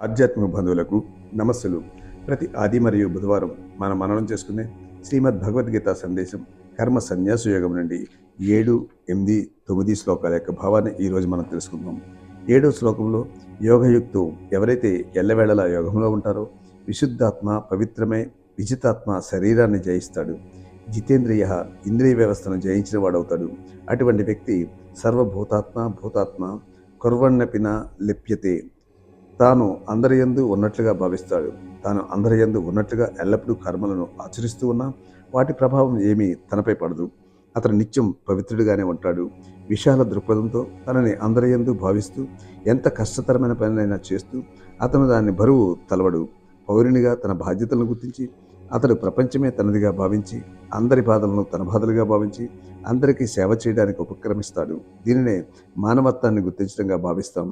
ఆధ్యాత్మిక బంధువులకు నమస్సులు. ప్రతి ఆది మరియు బుధవారం మనం మననం చేసుకునే శ్రీమద్ భగవద్గీత సందేశం కర్మ సన్యాస యోగం నుండి ఏడు ఎనిమిది తొమ్మిది శ్లోకాల యొక్క భావాన్ని ఈరోజు మనం తెలుసుకుందాం. ఏడో శ్లోకంలో యోగయుక్తు ఎవరైతే ఎల్లవేళలా యోగంలో ఉంటారో విశుద్ధాత్మ పవిత్రమే విజితాత్మ శరీరాన్ని జయిస్తాడు. జితేంద్రియ ఇంద్రియ వ్యవస్థను జయించిన వాడవుతాడు. అటువంటి వ్యక్తి సర్వభూతాత్మ భూతాత్మ కుర్వన్నపిన లిప్యతే తాను అందరి యందు ఉన్నట్లుగా భావిస్తాడు. తాను అందరి యందు ఉన్నట్లుగా ఎల్లప్పుడూ కర్మలను ఆచరిస్తూ ఉన్నా వాటి ప్రభావం ఏమీ తనపై పడదు. అతను నిత్యం పవిత్రుడిగానే ఉంటాడు. విశాల దృక్పథంతో తనని అందరి యందు భావిస్తూ ఎంత కష్టతరమైన పనినైనా చేస్తూ అతను దాన్ని బరువు తలవడు. పౌరునిగా తన బాధ్యతలను గుర్తించి అతడు ప్రపంచమే తనదిగా భావించి అందరి బాధలను తన బాధలుగా భావించి అందరికీ సేవ చేయడానికి ఉపక్రమిస్తాడు. దీనినే మానవత్వాన్ని గుర్తించడంగా భావిస్తాం.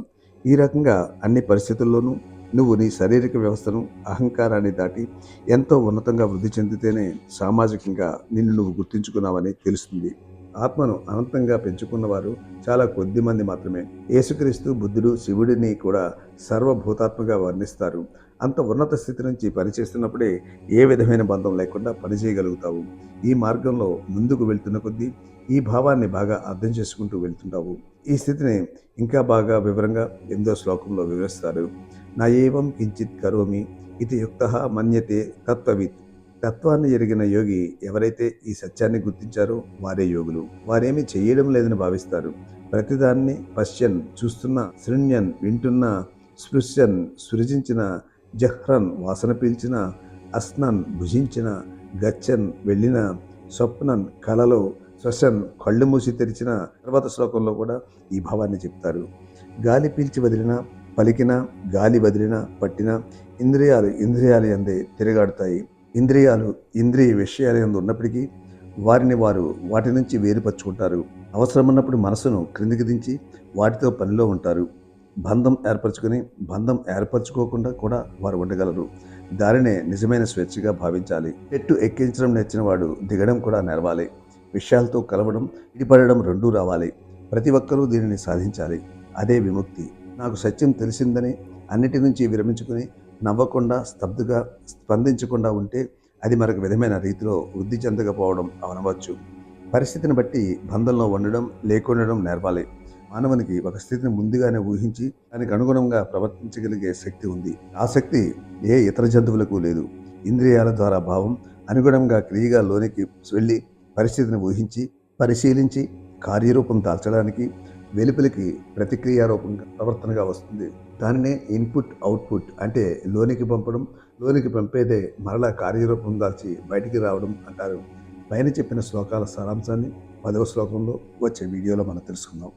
ఈ రకంగా అన్ని పరిస్థితుల్లోనూ నువ్వు నీ శారీరక వ్యవస్థను అహంకారాన్ని దాటి ఎంతో ఉన్నతంగా వృద్ధి చెందితేనే సామాజికంగా నిన్ను నువ్వు గుర్తించుకున్నావని తెలుస్తుంది. ఆత్మను అనంతంగా పెంచుకున్నవారు చాలా కొద్ది మంది మాత్రమే. యేసుక్రీస్తు బుద్ధుడు శివుడిని కూడా సర్వభూతాత్మగా వర్ణిస్తారు. అంత ఉన్నత స్థితి నుంచి పనిచేస్తున్నప్పుడే ఏ విధమైన బంధం లేకుండా పనిచేయగలుగుతావు. ఈ మార్గంలో ముందుకు వెళ్తున్న కొద్దీ ఈ భావాన్ని బాగా అర్థం చేసుకుంటూ వెళ్తుంటావు. ఈ స్థితిని ఇంకా బాగా వివరంగా ఎనిమిదో శ్లోకంలో వివరిస్తారు. నా ఏవం కించిత్ కరోమి ఇది యుక్త మన్యతే తత్వవిత్. తత్వాన్ని ఎరిగిన యోగి ఎవరైతే ఈ సత్యాన్ని గుర్తించారో వారే యోగులు. వారేమీ చేయడం లేదని భావిస్తారు. ప్రతిదాన్ని పశ్యన్ చూస్తున్న శృణ్యన్ వింటున్న స్పృశ్యన్ సృజించిన జహ్రన్ వాసన పీల్చిన అస్నన్ భుజించిన గచ్చన్ వెళ్ళిన స్వప్నన్ కలలో శ్వసన్ కళ్ళు మూసి తెరిచిన తర్వాత శ్లోకంలో కూడా ఈ భావాన్ని చెప్తారు. గాలి పీల్చి వదిలిన పలికిన గాలి వదిలిన పట్టిన ఇంద్రియాలు ఇంద్రియాలు అందే తిరగాడుతాయి. ఇంద్రియాలు ఇంద్రియ విషయాలు ఎందు ఉన్నప్పటికీ వారిని వారు వాటి నుంచి వేరుపరుచుకుంటారు. అవసరమన్నప్పుడు మనసును క్రిందికి దించి వాటితో పనిలో ఉంటారు. బంధం ఏర్పరచుకొని బంధం ఏర్పరచుకోకుండా కూడా వారు ఉండగలరు. దారినే నిజమైన స్వేచ్ఛగా భావించాలి. చెట్టు ఎక్కించడం నేర్చిన వాడు దిగడం కూడా నేర్వాలి. విషయాలతో కలవడం ఇడిపడడం రెండూ రావాలి. ప్రతి ఒక్కరూ దీనిని సాధించాలి. అదే విముక్తి. నాకు సత్యం తెలిసిందని అన్నిటి నుంచి విరమించుకుని నవ్వకుండా స్తబ్దుగా స్పందించకుండా ఉంటే అది మరొక విధమైన రీతిలో వృద్ధి చెందకపోవడం అవనవచ్చు. పరిస్థితిని బట్టి బంధంలో ఉండడం లేకుండడం నేర్పాలి. మానవునికి ఒక స్థితిని ముందుగానే ఊహించి దానికి అనుగుణంగా ప్రవర్తించగలిగే శక్తి ఉంది. ఆ శక్తి ఏ ఇతర జంతువులకు లేదు. ఇంద్రియాల ద్వారా భావం అనుగుణంగా క్రియగా లోనికి వెళ్ళి పరిస్థితిని ఊహించి పరిశీలించి కార్యరూపం దాల్చడానికి వెలుపలికి ప్రతిక్రియారూపంగా ప్రవర్తనగా వస్తుంది. దానినే ఇన్పుట్ అవుట్పుట్ అంటే లోనికి పంపడం లోనికి పంపేదే మరలా కార్యరూపం దాల్చి బయటికి రావడం అంటారు. పైన చెప్పిన శ్లోకాల సారాంశాన్ని పదవ శ్లోకంలో వచ్చే వీడియోలో మనం తెలుసుకుందాం.